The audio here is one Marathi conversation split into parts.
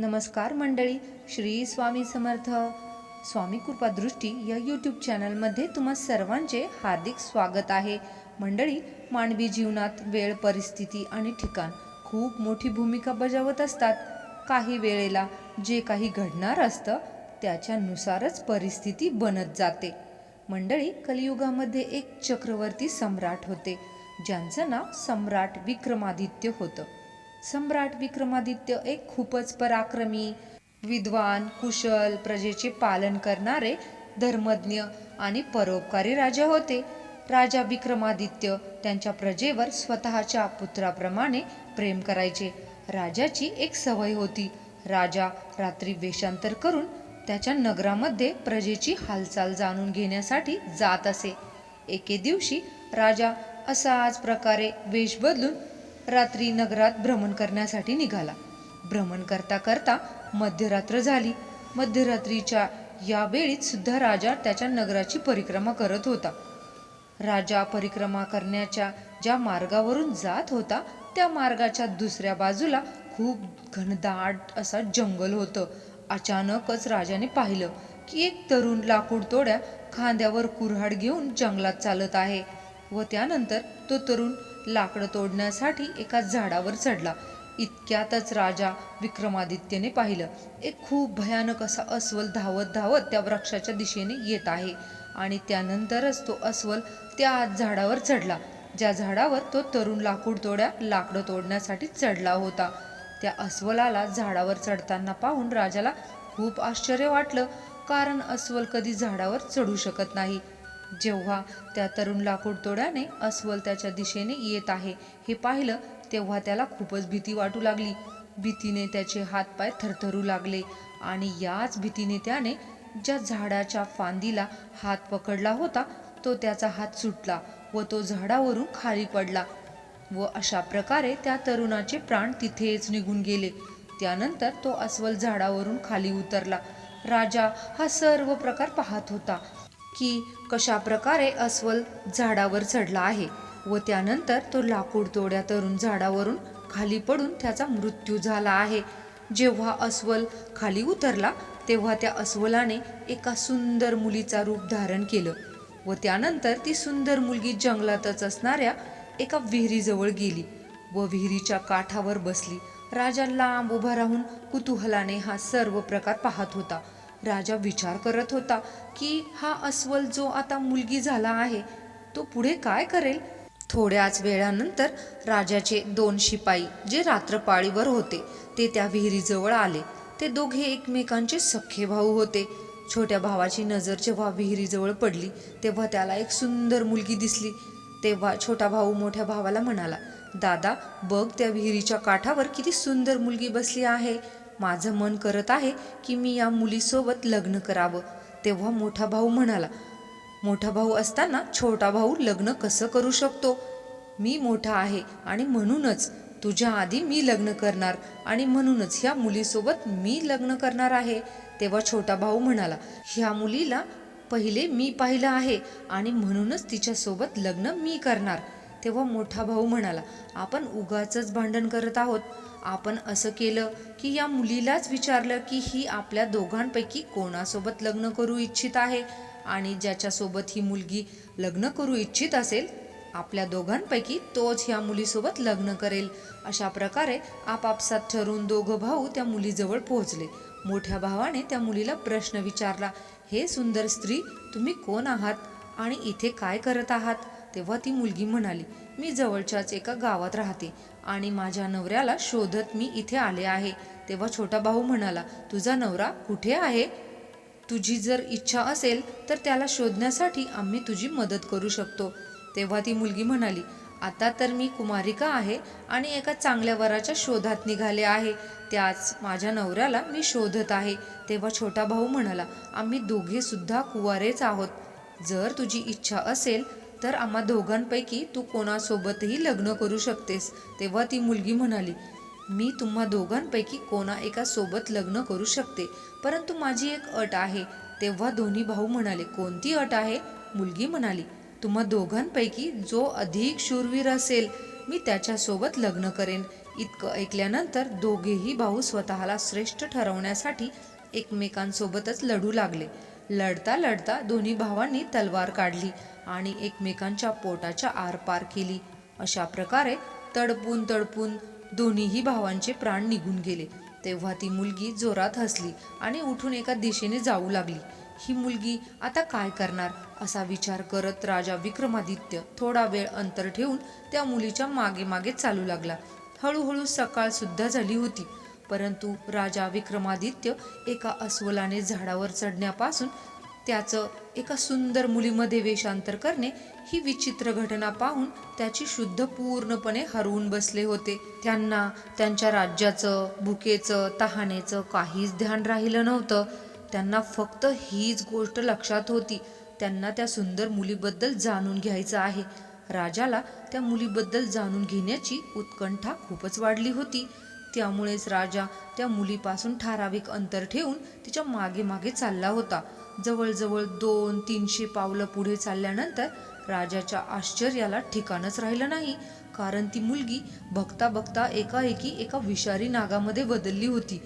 नमस्कार मंडळी श्री स्वामी समर्थ. स्वामी कृपादृष्टी या यूट्यूब चॅनलमध्ये तुम्हा सर्वांचे हार्दिक स्वागत आहे. मंडळी मानवी जीवनात वेळ परिस्थिती आणि ठिकाण खूप मोठी भूमिका बजावत असतात. काही वेळेला जे काही घडणार असतं त्याच्यानुसारच परिस्थिती बनत जाते. मंडळी कलियुगामध्ये एक चक्रवर्ती सम्राट होते ज्यांचं नाव सम्राट विक्रमादित्य होतं. सम्राट विक्रमादित्य एक खूपच पराक्रमी विद्वान कुशल प्रजेचे पालन करणारे धर्मज्ञ आणि परोपकारी राजा होते. राजा विक्रमादित्य त्यांच्या प्रजेवर स्वतःच्या पुत्राप्रमाणे प्रेम करायचे. राजाची एक सवय होती. राजा रात्री वेषांतर करून त्याच्या नगरामध्ये प्रजेची हालचाल जाणून घेण्यासाठी जात असे. एके दिवशी राजा असाच प्रकारे वेश बदलून रात्री नगरात भ्रमण करण्यासाठी निघाला. भ्रमण करता करता मध्यरात्र झाली. मध्यरात्रीच्या या वेळीत सुद्धा राजा त्याच्या नगराची परिक्रमा करत होता. राजा परिक्रमा करण्याच्या ज्या मार्गावरून जात होता त्या मार्गाच्या दुसऱ्या बाजूला खूप घनदाट असा जंगल होतं. अचानकच राजाने पाहिलं की एक तरुण लाकूड तोड्या खांद्यावर कुऱ्हाड घेऊन जंगलात चालत आहे व त्यानंतर तो तरुण लाकडं तोडण्यासाठी एका झाडावर चढला. इतक्यातच राजा विक्रमादित्यने पाहिलं एक खूप भयानक असा अस्वल धावत धावत त्या वृक्षाच्या दिशेने येत आहे आणि त्यानंतरच तो अस्वल त्या झाडावर चढला ज्या झाडावर तो तरुण लाकूड तोड्या लाकडं तोडण्यासाठी चढला होता. त्या अस्वलाला झाडावर चढताना पाहून राजाला खूप आश्चर्य वाटलं कारण अस्वल कधी झाडावर चढू शकत नाही. जेव्हा त्या तरुण लाकूडतोड्याने अस्वल त्याच्या दिशेने येत आहे हे पाहिलं तेव्हा त्याला खूपच भीती वाटू लागली. भीतीने त्याचे हातपाय थरथरू लागले आणि याच भीतीने त्याने ज्या झाडाच्या फांदीला हात पकडला होता तो त्याचा हात सुटला व तो झाडावरून खाली पडला व अशा प्रकारे त्या तरुणाचे प्राण तिथेच निघून गेले. त्यानंतर तो अस्वल झाडावरून खाली उतरला. राजा हा सर्व प्रकार पाहत होता. की कशा प्रकारे अस्वल झाडावर चढला आहे व त्यानंतर तो लाकूड तोड्या तरुण झाडावरून खाली पडून त्याचा मृत्यू झाला आहे. जेव्हा अस्वल खाली उतरला तेव्हा त्या अस्वलाने एका सुंदर मुलीचा रूप धारण केलं व त्यानंतर ती सुंदर मुलगी जंगलातच असणाऱ्या एका विहिरीजवळ गेली व विहिरीच्या काठावर बसली. राजा लांब उभा राहून कुतूहलाने हा सर्व प्रकार पाहत होता. राजा विचार करत होता की हा अस्वल जो आता मुलगी झाला आहे तो पुढे काय करेल? थोड्याच वेळानंतर राजाचे दोन शिपाई जे रात्रपाळीवर होते ते त्या विहिरीजवळ आले. ते दोघे एकमेकांचे सख्खे भाऊ होते. छोट्या भावाची नजर जेव्हा विहिरीजवळ पडली तेव्हा त्याला एक सुंदर मुलगी दिसली. तेव्हा छोटा भाऊ मोठ्या भावाला म्हणाला दादा बघ त्या विहिरीच्या काठावर किती सुंदर मुलगी बसली आहे. माझं मन करत आहे की मी या मुलीसोबत लग्न करावं. तेव्हा मोठा भाऊ म्हणाला मोठा भाऊ असताना छोटा भाऊ लग्न कसं करू शकतो? मी मोठा आहे आणि म्हणूनच तुझ्या आधी मी लग्न करणार आणि म्हणूनच ह्या मुलीसोबत मी लग्न करणार आहे. तेव्हा छोटा भाऊ म्हणाला ह्या मुलीला पहिले मी पाहिलं आहे आणि म्हणूनच तिच्यासोबत लग्न मी करणार. तेव्हा मोठा भाऊ म्हणाला आपण उगाच भांडण करत आहोत. आपण असं केलं की या मुलीलाच विचारलं की ही आपल्या दोघांपैकी कोणासोबत लग्न करू इच्छित आहे? आणि ज्याच्यासोबत ही मुलगी लग्न करू इच्छित असेल आपल्या दोघांपैकी तोच ह्या मुलीसोबत लग्न करेल. अशा प्रकारे आपापसात ठरवून दोघं भाऊ त्या मुलीजवळ पोहोचले. मोठ्या भावाने त्या मुलीला प्रश्न विचारला हे सुंदर स्त्री तुम्ही कोण आहात आणि इथे काय करत आहात? तेव्हा ती मुलगी म्हणाली मी जवळच्याच एका गावात राहते. आणि माझ्या नवऱ्याला शोधत मी इथे आले आहे. तेव्हा छोटा भाऊ म्हणाला तुझा नवरा कुठे आहे? तुझी जर इच्छा असेल तर त्याला शोधण्यासाठी आम्ही तुझी मदत करू शकतो. तेव्हा ती मुलगी म्हणाली आता तर मी कुमारिका आहे आणि एका चांगल्या वराच्या शोधात निघाले आहे. त्याच माझ्या नवऱ्याला मी शोधत आहे. तेव्हा छोटा भाऊ म्हणाला आम्ही दोघेसुद्धा कुवारेच आहोत. जर तुझी इच्छा असेल तर आम्हा दोघांपैकी तू कोणासोबतही लग्न करू शकतेस तेव्हा ती मुलगी म्हणाली मी तुम्हा दोघांपैकी कोणा एका सोबत लग्न करू शकते परंतु माझी एक अट आहे. तेव्हा दोन्ही भाऊ म्हणाले कोणती अट आहे? मुलगी म्हणाली तुम्हा दोघांपैकी जो अधिक शूरवीर असेल मी त्याच्यासोबत लग्न करेन. इतकं ऐकल्यानंतर दोघेही भाऊ स्वतःला श्रेष्ठ ठरवण्यासाठी एकमेकांसोबतच लढू लागले. लढता लढता दोन्ही भावांनी तलवार काढली. आणि एकमेकांच्या पोटाच्या आरपार केली. अशा प्रकारे तडपून तडपून दोन्हीही भावांचे प्राण निघून गेले. तेव्हा ती मुलगी जोरात हसली आणि उठून एका दिशेने जाऊ लागली. ही मुलगी आता काय करणार? असा विचार करत राजा विक्रमादित्य थोडा वेळ अंतर ठेवून त्या मुलीच्या मागे मागे चालू लागला. हळूहळू सकाळ सुद्धा झाली होती. परंतु राजा विक्रमादित्य एका अस्वलाने झाडावर चढण्यापासून त्याचं एका सुंदर मुलीमध्ये वेषांतर करणे ही विचित्र घटना पाहून त्याची शुद्ध पूर्णपणे हरवून बसले होते. त्यांना त्यांच्या राज्याचं भुकेचं तहानेचं काहीच ध्यान राहिलं नव्हतं. त्यांना फक्त हीच गोष्ट लक्षात होती. त्यांना त्या सुंदर मुलीबद्दल जाणून घ्यायचं आहे. राजाला त्या मुलीबद्दल जाणून घेण्याची उत्कंठा खूपच वाढली होती. त्यामुळेच राजा त्या मुलीपासून ठराविक अंतर ठेवून तिच्यामागे मागे चालला होता. जवळजवळ दोन तीनशे पावलं पुढे चालल्यानंतर राजाच्या आश्चर्याला ठिकाणच राहिलं नाही. कारण ती मुलगी बघता बघता एकाएकी एका विषारी नागामध्ये बदलली होती.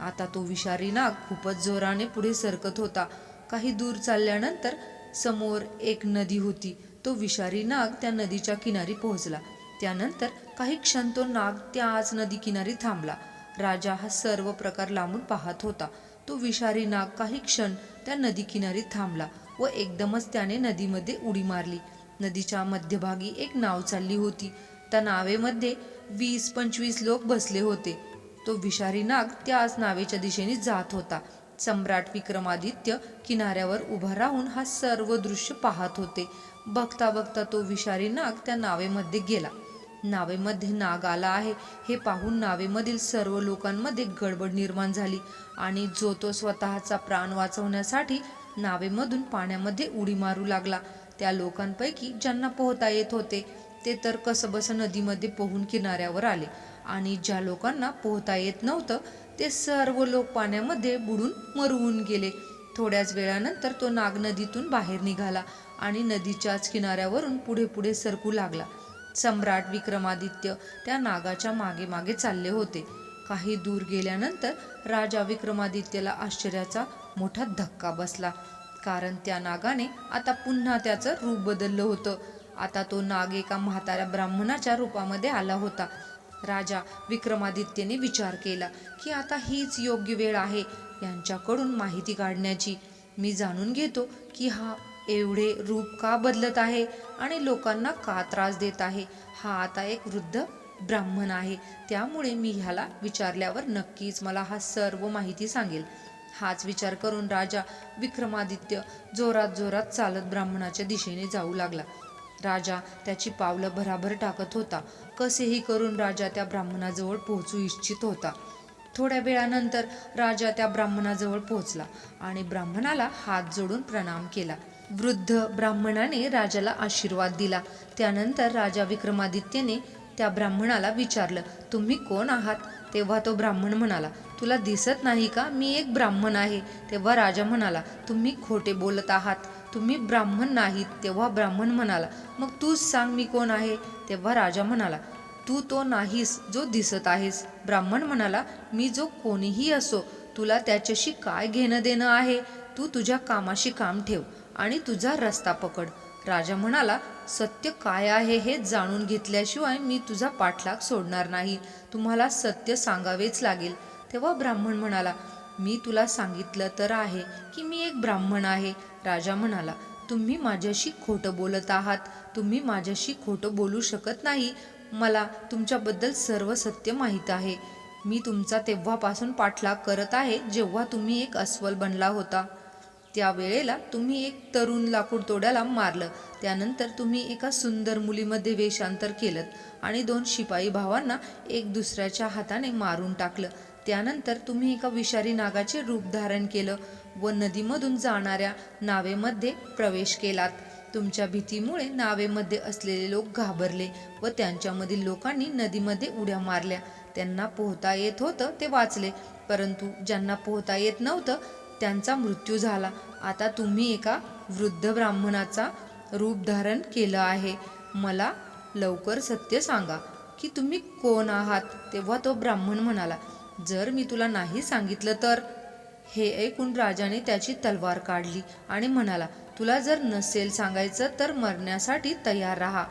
आता तो विषारी नाग खूपच जोराने पुढे सरकत होता. काही दूर चालल्यानंतर समोर एक नदी होती. तो विषारी नाग त्या नदीच्या किनारी पोहोचला. त्यानंतर काही क्षण तो नाग त्याच नदी किनारी थांबला. राजा हा सर्व प्रकार लांबून पाहत होता. तो विषारी नाग काही क्षण त्या नदीकिनारी थांबला व एकदमच त्याने नदीमध्ये उडी मारली. नदीच्या मध्यभागी एक नाव चालली होती. त्या नावेमध्ये वीस पंचवीस लोक बसले होते. तो विषारी नाग त्याच नावेच्या दिशेने जात होता. सम्राट विक्रमादित्य किनाऱ्यावर उभा राहून हा सर्व दृश्य पाहत होते. बघता बघता तो विषारी नाग त्या नावेमध्ये गेला. नावेमध्ये नाग आला आहे. हे पाहून नावेमधील सर्व लोकांमध्ये गडबड निर्माण झाली आणि जो तो स्वतःचा प्राण वाचवण्यासाठी नावेमधून पाण्यामध्ये उडी मारू लागला. त्या लोकांपैकी ज्यांना पोहता येत होते ते तर कसबस नदीमध्ये पोहून किनाऱ्यावर आले आणि ज्या लोकांना पोहता येत नव्हतं ते सर्व लोक पाण्यामध्ये बुडून मरवून गेले. थोड्याच वेळानंतर तो नाग नदीतून बाहेर निघाला आणि नदीच्याच किनाऱ्यावरून पुढे पुढे सरकू लागला. सम्राट विक्रमादित्य त्या नागाच्या मागे मागे चालले होते. काही दूर गेल्यानंतर राजा विक्रमादित्यला आश्चर्याचा मोठा धक्का बसला. कारण त्या नागाने आता पुन्हा त्याचं रूप बदललं होतं. आता तो नाग एका म्हाताऱ्या ब्राह्मणाच्या रूपामध्ये आला होता. राजा विक्रमादित्यने विचार केला की आता हीच योग्य वेळ आहे यांच्याकडून माहिती काढण्याची. मी जाणून घेतो की हा एवढे रूप का बदलत आहे आणि लोकांना का त्रास देत आहे? हा आता एक वृद्ध ब्राह्मण आहे. त्यामुळे मी ह्याला विचारल्यावर नक्कीच मला हा सर्व माहिती सांगेल. हाच विचार करून राजा विक्रमादित्य जोरात जोरात चालत ब्राह्मणाच्या दिशेने जाऊ लागला. राजा त्याची पावलं भराभर टाकत होता. कसेही करून राजा त्या ब्राह्मणाजवळ पोहोचू इच्छित होता. थोड्या वेळानंतर राजा त्या ब्राह्मणाजवळ पोहोचला आणि ब्राह्मणाला हात जोडून प्रणाम केला. वृद्ध ब्राह्मणाने राजाला आशीर्वाद दिला. त्यानंतर राजा विक्रमादित्यने त्या ब्राह्मणाला विचारलं तुम्ही कोण आहात? तेव्हा तो ब्राह्मण म्हणाला तुला दिसत नाही का? मी एक ब्राह्मण आहे. तेव्हा राजा म्हणाला तुम्ही खोटे बोलत आहात. तुम्ही ब्राह्मण नाहीत. तेव्हा ब्राह्मण म्हणाला मग तूच सांग मी कोण आहे? तेव्हा राजा म्हणाला तू तो नाहीस जो दिसत आहेस. ब्राह्मण म्हणाला मी जो कोणीही असो तुला त्याच्याशी काय घेणं देणं आहे? तू तुझ्या कामाशी काम ठेव. आणि तुझा रस्ता पकड. राजा म्हणाला सत्य काय आहे हे जाणून घेतल्याशिवाय मी तुझा पाठलाग सोडणार नाही. तुम्हाला सत्य सांगावेच लागेल. तेव्हा ब्राह्मण म्हणाला मी तुला सांगितलं तर आहे की मी एक ब्राह्मण आहे. राजा म्हणाला तुम्ही माझ्याशी खोटं बोलत आहात. तुम्ही माझ्याशी खोटं बोलू शकत नाही. मला तुमच्याबद्दल सर्व सत्य माहीत आहे. मी तुमचा तेव्हापासून पाठलाग करत आहे जेव्हा तुम्ही एक अस्वल बनला होता. त्यावेळेला तुम्ही एक तरुण लाकूड तोड्याला मारलं. त्यानंतर तुम्ही एका सुंदर मुलीमध्ये वेषांतर केलं आणि दोन शिपाई भावांना एक दुसऱ्याच्या हाताने मारून टाकलं. त्यानंतर तुम्ही एका विषारी नागाचे रूप धारण केलं व नदीमधून जाणाऱ्या नावेमध्ये प्रवेश केलात. तुमच्या भीतीमुळे नावेमध्ये असलेले लोक घाबरले व त्यांच्यामधील लोकांनी नदीमध्ये उड्या मारल्या. त्यांना पोहता येत होतं ते वाचले. परंतु ज्यांना पोहता येत नव्हतं त्यांचा मृत्यू झाला. आता तुम्ही एका वृद्ध ब्राह्मणाचा रूप धारण केलं आहे. मला लवकर सत्य सांगा की तुम्ही कोण आहात? तेव्हा तो ब्राह्मण म्हणाला जर मी तुला नाही सांगितलं तर? हे ऐकून राजाने त्याची तलवार काढली आणि म्हणाला तुला जर नसेल सांगायचं तर मरण्यासाठी तयार राहा.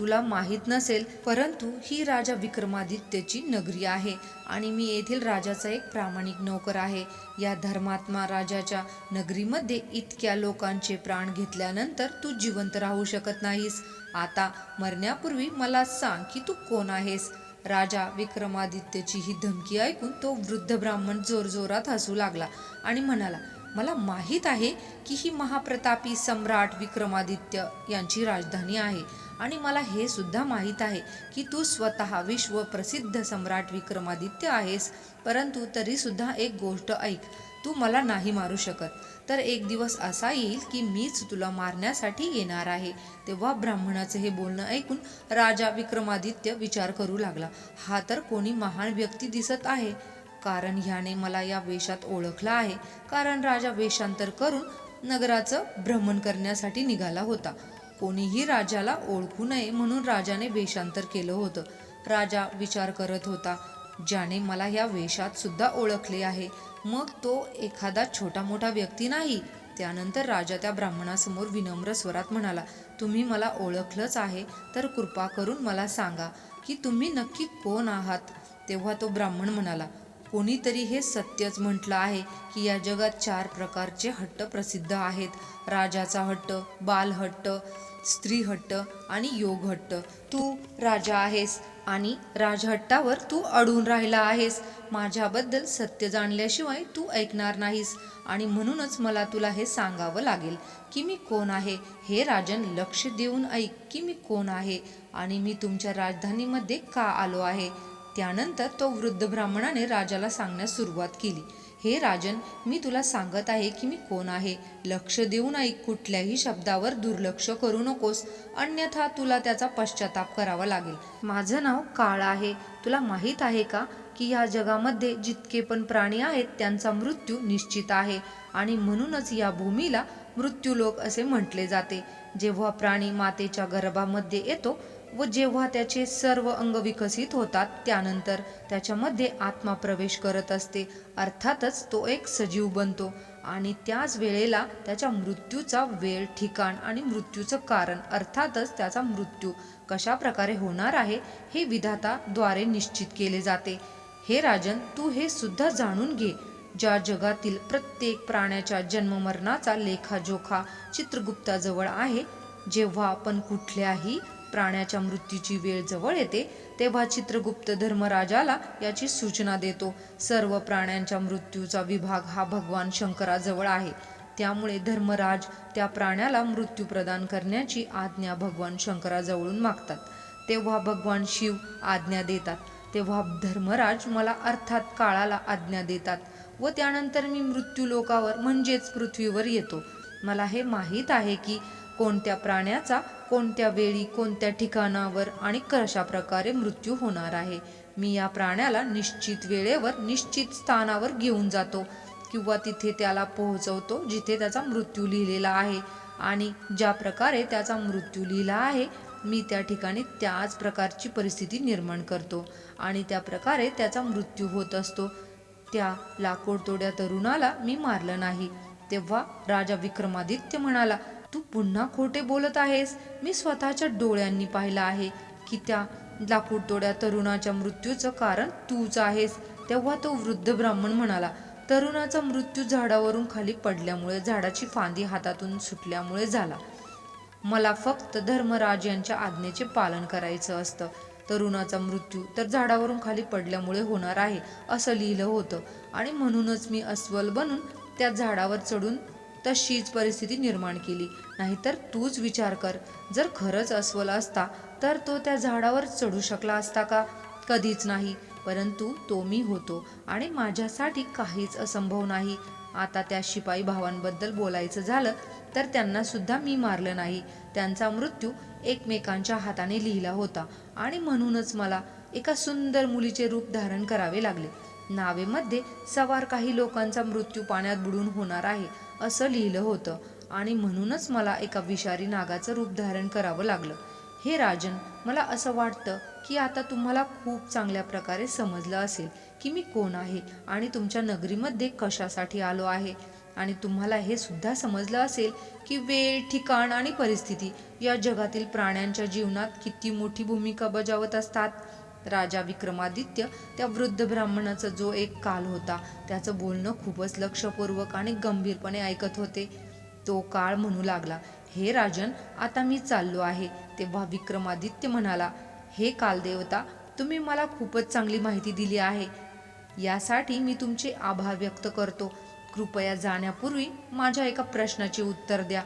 तुला माहीत नसेल परंतु ही राजा विक्रमादित्यची नगरी आहे आणि मी येथील राजाचा एक प्रामाणिक नोकर आहे. या धर्मात्मा राजाच्या नगरीमध्ये इतक्या लोकांचे प्राण घेतल्यानंतर तू जिवंत राहू शकत नाहीस. आता मरण्यापूर्वी मला सांग की तू कोण आहेस? राजा विक्रमादित्यची ही धमकी ऐकून तो वृद्ध ब्राह्मण जोरजोरात हसू लागला आणि म्हणाला मला माहीत आहे की ही महाप्रतापी सम्राट विक्रमादित्य यांची राजधानी आहे. आणि मला हे सुद्धा माहीत आहे की तू स्वतः विश्व प्रसिद्ध सम्राट विक्रमादित्य आहेस परंतु तरी सुद्धा एक गोष्ट ऐक. तू मला नाही मारू शकत. तर एक दिवस असा येईल की मीच तुला मारण्यासाठी येणार आहे. तेव्हा ब्राह्मणाचं हे बोलणं ऐकून राजा विक्रमादित्य विचार करू लागला. हा तर कोणी महान व्यक्ती दिसत आहे. कारण ह्याने मला या वेशात ओळखलं आहे. कारण राजा वेशांतर करून नगराचं भ्रमण करण्यासाठी निघाला होता. कोणीही राजाला ओळखू नये म्हणून राजाने वेशांतर केलं होतं. राजा विचार करत होता ज्याने मला ह्या वेशात सुद्धा ओळखले आहे मग तो एखादा छोटा मोठा व्यक्ती नाही. त्यानंतर राजा त्या ब्राह्मणासमोर विनम्र स्वरात म्हणाला तुम्ही मला ओळखलंच आहे तर कृपा करून मला सांगा की तुम्ही नक्की कोण आहात? तेव्हा तो ब्राह्मण म्हणाला कोणीतरी हे सत्यच म्हटलं आहे की या जगात चार प्रकारचे हट्ट प्रसिद्ध आहेत. राजाचा हट्ट बालहट्ट स्त्री हट्ट आणि योग हट्ट. तू राजा आहेस आणि राजहट्टावर तू अडून राहिला आहेस. माझ्याबद्दल सत्य जाणल्याशिवाय तू ऐकणार नाहीस आणि म्हणूनच मला तुला हे सांगावं लागेल की मी कोण आहे? हे राजन लक्ष देऊन ऐक की मी कोण आहे आणि मी तुमच्या राजधानीमध्ये का आलो आहे? त्यानंतर तो वृद्ध ब्राह्मणाने राजाला सांगण्यास सुरुवात केली. हे राजन मी तुला सांगत आहे की मी कोण आहे? लक्ष देऊन ऐक कुठल्याही शब्दावर दुर्लक्ष करू नकोस. अन्यथा तुला त्याचा पश्चाताप करावा लागेल. माझं नाव काळ आहे. तुला माहीत आहे का की या जगामध्ये जितके पण प्राणी आहेत त्यांचा मृत्यू निश्चित आहे आणि म्हणूनच या भूमीला मृत्यूलोक असे म्हटले जाते. जेव्हा प्राणी मातेच्या गर्भामध्ये येतो व जेव्हा त्याचे सर्व अंग विकसित होतात त्यानंतर त्याच्यामध्ये आत्मा प्रवेश करत असते. अर्थातच तो एक सजीव बनतो आणि त्याच वेळेला त्याच्या मृत्यूचा वेळ ठिकाण आणि मृत्यूचं कारण अर्थातच त्याचा मृत्यू कशा प्रकारे होणार आहे हे विधाताद्वारे निश्चित केले जाते. हे राजन तू हे सुद्धा जाणून घे. ज्या जगातील प्रत्येक प्राण्याच्या जन्ममरणाचा लेखाजोखा चित्रगुप्ताजवळ आहे जेव्हा आपण कुठल्याही प्राण्याच्या मृत्यूची वेळ जवळ येते तेव्हा चित्रगुप्त धर्मराजाला याची सूचना देतो. सर्व प्राण्यांच्या मृत्यूचा विभाग हा भगवान शंकराजवळ आहे. त्यामुळे धर्मराज त्या प्राण्याला मृत्यू प्रदान करण्याची आज्ञा भगवान शंकराजवळून मागतात. तेव्हा भगवान शिव आज्ञा देतात. तेव्हा धर्मराज मला अर्थात काळाला आज्ञा देतात व त्यानंतर मी मृत्यू लोकावर म्हणजेच पृथ्वीवर येतो. मला हे माहीत आहे की कोणत्या प्राण्याचा कोणत्या वेळी कोणत्या ठिकाणावर आणि कशा प्रकारे मृत्यू होणार आहे? मी या प्राण्याला निश्चित वेळेवर निश्चित स्थानावर घेऊन जातो किंवा तिथे त्याला पोहोचवतो जिथे त्याचा मृत्यू लिहिलेला आहे. आणि ज्या प्रकारे त्याचा मृत्यू लिहिला आहे मी त्या ठिकाणी त्याच प्रकारची परिस्थिती निर्माण करतो आणि त्या प्रकारे त्याचा मृत्यू होत असतो. त्या लाकूडतोड्या तरुणाला मी मारलं नाही. तेव्हा राजा विक्रमादित्य म्हणाला तू पुन्हा खोटे बोलत आहेस? मी स्वतःच्या डोळ्यांनी पाहिलं आहे की त्या लाकूडतोड्या तरुणाच्या मृत्यूचं कारण तूच आहेस. तेव्हा तो वृद्ध ब्राह्मण म्हणाला तरुणाचा मृत्यू झाडावरून खाली पडल्यामुळे झाडाची फांदी हातातून सुटल्यामुळे झाला. मला फक्त धर्मराज यांच्या आज्ञेचे पालन करायचं असतं. तरुणाचा मृत्यू तर झाडावरून खाली पडल्यामुळे होणार आहे असं लिहिलं होतं. आणि म्हणूनच मी अस्वल बनून त्या झाडावर चढून तशीच परिस्थिती निर्माण केली. नाहीतर तूच विचार कर. जर खरंच अस्वल असता तर तो त्या झाडावर चढू शकला असता का? कधीच नाही. परंतु तो मी होतो आणि माझ्यासाठी काहीच असंभव नाही. आता त्या शिपाई भावांबद्दल बोलायचं झालं तर त्यांना सुद्धा मी मारलं नाही. त्यांचा मृत्यू एकमेकांच्या हाताने लिहिला होता आणि म्हणूनच मला एका सुंदर मुलीचे रूप धारण करावे लागले. नावेमध्ये सवार काही लोकांचा मृत्यू पाण्यात बुडून होणार आहे. असं लिहिलं होतं. आणि म्हणूनच मला एका विषारी नागाचं रूप धारण करावं लागलं. हे राजन मला असं वाटतं की आता तुम्हाला खूप चांगल्या प्रकारे समजलं असेल की मी कोण आहे आणि तुमच्या नगरीमध्ये कशासाठी आलो आहे. आणि तुम्हाला हे सुद्धा समजलं असेल की वेळ ठिकाण आणि परिस्थिती या जगातील प्राण्यांच्या जीवनात किती मोठी भूमिका बजावत असतात. राजा विक्रमादित्य त्या वृद्ध ब्राह्मणाचा जो एक काल होता त्याचं बोलणं खूपच लक्षपूर्वक आणि गंभीरपणे ऐकत होते. तो काळ म्हणू लागला हे राजन आता मी चाललो आहे. तेव्हा विक्रमादित्य म्हणाला हे कालदेवता तुम्ही मला खूपच चांगली माहिती दिली आहे. यासाठी मी तुमचे आभार व्यक्त करतो. कृपया जाण्यापूर्वी माझ्या एका प्रश्नाचे उत्तर द्या.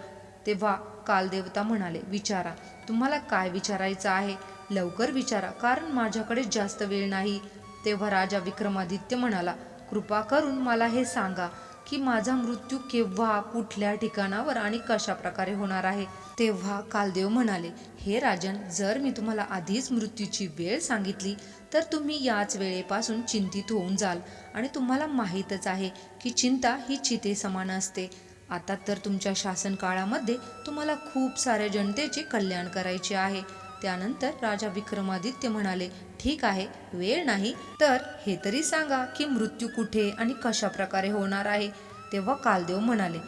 तेव्हा कालदेवता म्हणाले विचारा तुम्हाला काय विचारायचं आहे? लवकर विचारा कारण माझ्याकडे जास्त वेळ नाही. तेव्हा राजा विक्रमादित्य म्हणाला कृपा करून मला हे सांगा की माझा मृत्यू केव्हा कुठल्या ठिकाणावर आणि कशा प्रकारे होणार आहे? तेव्हा कालदेव म्हणाले हे राजन जर मी तुम्हाला आधीच मृत्यूची वेळ सांगितली तर तुम्ही याच वेळेपासून चिंतित होऊन जाल. आणि तुम्हाला माहीतच आहे की चिंता ही चिते समान असते. आता तर तुमच्या शासन काळामध्ये तुम्हाला खूप साऱ्या जनतेचे कल्याण करायचे आहे. त्यानंतर राजा विक्रमादित्य म्हणाले ठीक आहे वेळ नाही तर हे तरी सांगा की मृत्यू कुठे आणि कशा प्रकारे होणार आहे. तेव्हा कालदेव म्हणाले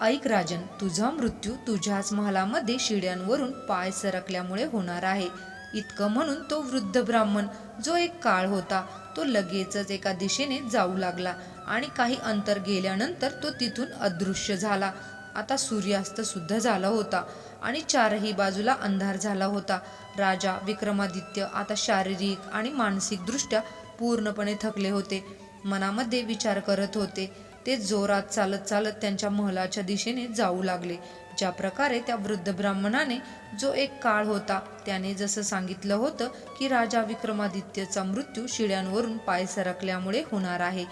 ऐक राजन तुझा मृत्यू तुझ्याच महालामध्ये शिड्यांवरून पाय सरकल्यामुळे होणार आहे. इतकं म्हणून तो वृद्ध ब्राह्मण जो एक काळ होता तो लगेचच एका दिशेने जाऊ लागला आणि काही अंतर गेल्यानंतर तो तिथून अदृश्य झाला. आता सूर्यास्त सुद्धा झाला होता आणि चारही बाजूला अंधार झाला होता. राजा विक्रमादित्य आता शारीरिक आणि मानसिक दृष्ट्या पूर्णपणे थकले होते. मनामध्ये विचार करत होते. ते जोरात चालत चालत त्यांच्या महलाच्या दिशेने जाऊ लागले. ज्या प्रकारे त्या वृद्ध ब्राह्मणाने जो एक काळ होता त्याने जसं सांगितलं होतं की राजा विक्रमादित्यचा मृत्यू शिड्यांवरून पाय सरकल्यामुळे होणार आहे.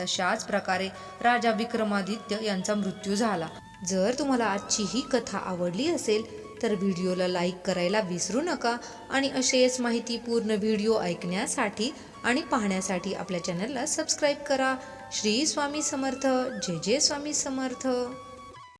तशाच प्रकारे राजा विक्रमादित्य यांचा मृत्यू झाला. जर तुम्हाला आजची ही कथा आवडली असेल तर व्हिडिओला लाईक करायला विसरू नका आणि असेच माहितीपूर्ण व्हिडिओ ऐकण्यासाठी आणि पाहण्यासाठी आपल्या चॅनलला सबस्क्राईब करा. श्री स्वामी समर्थ. जय जय स्वामी समर्थ.